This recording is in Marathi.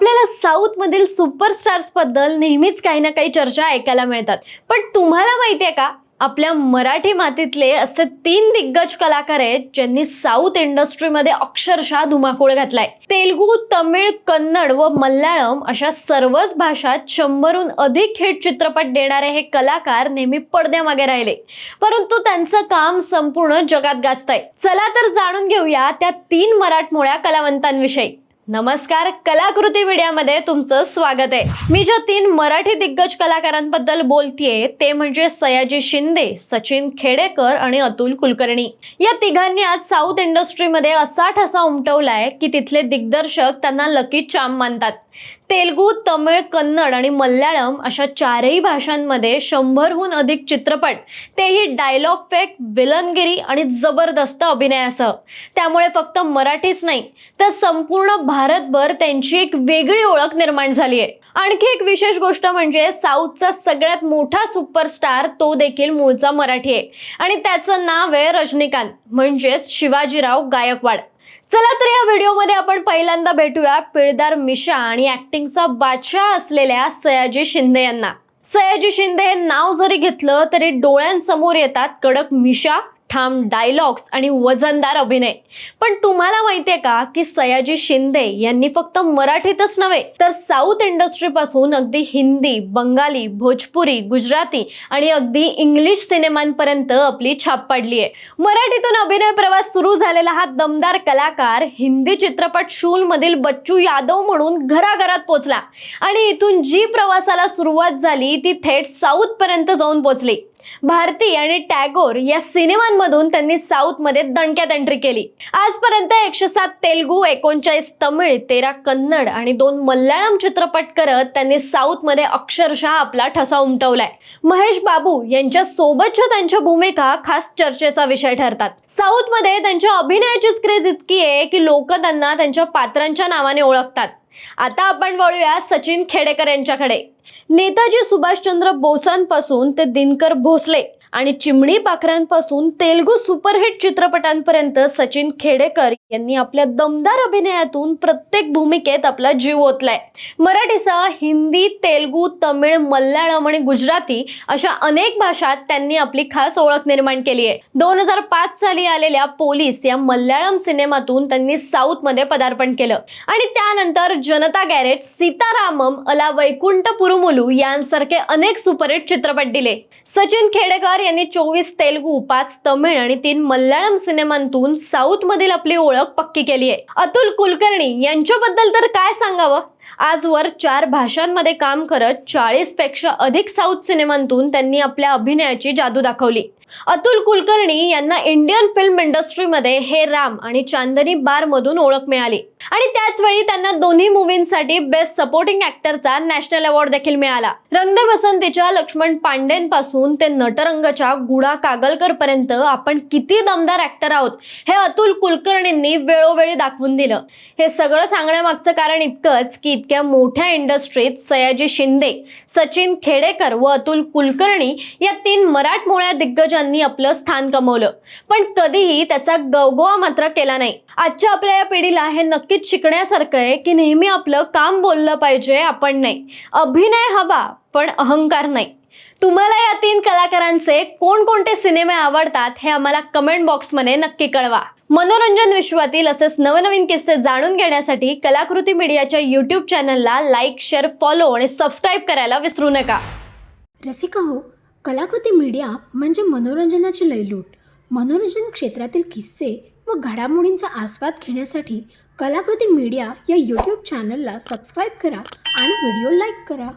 आपल्याला साऊथमधील सुपरस्टार्सबद्दल नेहमीच काही ना काही चर्चा ऐकायला मिळतात. पण तुम्हाला माहिती आहे का? आपल्या मराठी मातीतले असे तीन दिग्गज कलाकार आहेत ज्यांनी साऊथ इंडस्ट्रीमध्ये अक्षरशः धुमाकूळ घातलाय. तेलुगू तमिळ कन्नड व मल्याळम अशा सर्वच भाषात शंभरहून अधिक हिट चित्रपट देणारे हे कलाकार नेहमी पडद्यामागे राहिले. परंतु त्यांचं काम संपूर्ण जगात गाजतंय. चला तर जाणून घेऊया त्या तीन मराठमोळ्या कलावंतांविषयी. नमस्कार कलाकृती मीडियामध्ये तुमचं स्वागत आहे. मी ज्या तीन मराठी दिग्गज कलाकारांबद्दल बोलतेय ते म्हणजे सयाजी शिंदे सचिन खेडेकर आणि अतुल कुलकर्णी. या तिघांनी आज साऊथ इंडस्ट्रीमध्ये असा ठसा उमटवलाय की तिथले दिग्दर्शक त्यांना लकी चाम मानतात. तेलगू तमिळ कन्नड आणि मल्याळम अशा चारही भाषांमध्ये शंभरहून अधिक चित्रपट तेही डायलॉग फेक विलनगिरी आणि जबरदस्त अभिनयासह. त्यामुळे फक्त मराठीच नाही तर संपूर्ण भारतभर त्यांची एक वेगळी ओळख निर्माण झाली आहे आणखी एक विशेष गोष्ट म्हणजे साऊथचा सगळ्यात मोठा सुपरस्टार तो देखील मूळचा मराठी आहे. आणि त्याचं नाव आहे रजनीकांत म्हणजेच शिवाजीराव गायकवाड. चला तर या व्हिडिओमध्ये आपण पहिल्यांदा भेटूया पिळदार मिशा आणि ऍक्टिंगचा बादशाह असलेल्या सयाजी शिंदे यांना. सयाजी शिंदे हे नाव जरी घेतलं तरी डोळ्यांसमोर येतात कडक मिशा ठाम डायलॉग्स आणि वजनदार अभिनय. पण तुम्हाला माहितीये का की सयाजी शिंदे यांनी फक्त मराठीतच नव्हे तर साऊथ इंडस्ट्रीपासून अगदी हिंदी बंगाली भोजपुरी गुजराती आणि अगदी इंग्लिश सिनेमांपर्यंत आपली छाप पाडली आहे मराठीतून अभिनय प्रवास सुरू झालेला हा दमदार कलाकार हिंदी चित्रपट शूल मधील बच्चू यादव म्हणून घराघरात पोचला आणि इथून जी प्रवासाला सुरुवात झाली ती थेट साऊथ पर्यंत जाऊन पोचली. भारती आणि टॅगोर या सिनेमांमधून त्यांनी साऊथमध्ये दणक्यात एंट्री केली. आजपर्यंत एकशे सात तेलगू एकोणचाळीस तमिळ तेरा कन्नड आणि दोन मल्याळम चित्रपट करत त्यांनी साऊथमध्ये अक्षरशः आपला ठसा उमटवलाय. महेश बाबू यांच्या सोबतच्या त्यांच्या भूमिका खास चर्चेचा विषय ठरतात. साऊथमध्ये त्यांच्या अभिनयाचीच क्रेज इतकी आहे की लोक त्यांना त्यांच्या पात्रांच्या नावाने ओळखतात. आता आपण वळूया सचिन खेडेकर यांच्याकडे. नेताजी सुभाषचंद्र बोसांपासून ते दिनकर भोसले. आणि चिमणी पाखरांपासून तेलगू सुपरहिट चित्रपटांपर्यंत सचिन खेडेकर यांनी आपल्या दमदार अभिनयातून प्रत्येक भूमिकेत आपला जीव ओतलाय. मराठीसह हिंदी तेलगू तमिळ मल्याळम आणि गुजराती अशा अनेक भाषात त्यांनी आपली खास ओळख निर्माण केली आहे. दोन हजार पाच साली आलेल्या पोलीस या मल्याळम सिनेमातून त्यांनी साऊथमध्ये पदार्पण केलं. आणि त्यानंतर जनता गॅरेज सीतारामम अला वैकुंठ पुरुमुलू यांसारखे अनेक सुपरहिट चित्रपट दिले. सचिन खेडेकर यांनी चोवीस तेलगू पाच तमिळ आणि तीन मल्याळम सिनेमांतून साऊथ मधील आपली ओळख पक्की केली आहे अतुल कुलकर्णी यांच्याबद्दल तर काय सांगावं? आजवर चार भाषांमध्ये काम करत चाळीसपेक्षा अधिक साऊथ सिनेमांतून त्यांनी आपल्या अभिनयाची जादू दाखवली. अतुल कुलकर्णी यांना इंडियन फिल्म इंडस्ट्रीमध्ये हे राम आणि चांदनी बार मधून ओळख मिळाली. आणि त्याच वेळी त्यांना दोन्ही मुव्हींसाठी बेस्ट सपोर्टिंग ऍक्टरचा नॅशनल अवॉर्ड देखील मिळाला. रंग बसंतीच्या लक्ष्मण पांडेंपासून ते नटरंगच्या गुडा कागलकर पर्यंत आपण किती दमदार ऍक्टर आहोत हे अतुल कुलकर्णींनी वेळोवेळी दाखवून दिलं. हे सगळं सांगण्यामागचं कारण इतकंच की इतक्या मोठ्या इंडस्ट्रीत सयाजी शिंदे सचिन खेडेकर व अतुल कुलकर्णी या तीन मराठमोळ्या दिग्गजांनी आपलं स्थान कमवलं. पण कधीही त्याचा गवगोवा मात्र केला नाही. आजच्या आपल्या या पिढीला हे नक्कीच शिकण्यासारखं आहे की नेहमी आपलं काम बोललं पाहिजे आपण नाही. अभिनय हवा पण अहंकार नाही. तुम्हाला या तीन कलाकारांचे कोणकोणते सिनेमे आवडतात हे आम्हाला कमेंट बॉक्समध्ये नक्की कळवा. मनोरंजन विश्वातील असेच नवनवीन किस्से जाणून घेण्यासाठी कलाकृती मीडियाच्या यूट्यूब चॅनलला लाईक शेअर फॉलो आणि सबस्क्राईब करायला विसरू नका. रसिका हो कलाकृती मीडिया म्हणजे मनोरंजनाची लयलूट. मनोरंजन क्षेत्रातील किस्से व घडामोडींचा आस्वाद घेण्यासाठी कलाकृती मीडिया या यूट्यूब चॅनलला सबस्क्राईब करा आणि व्हिडिओ लाईक करा.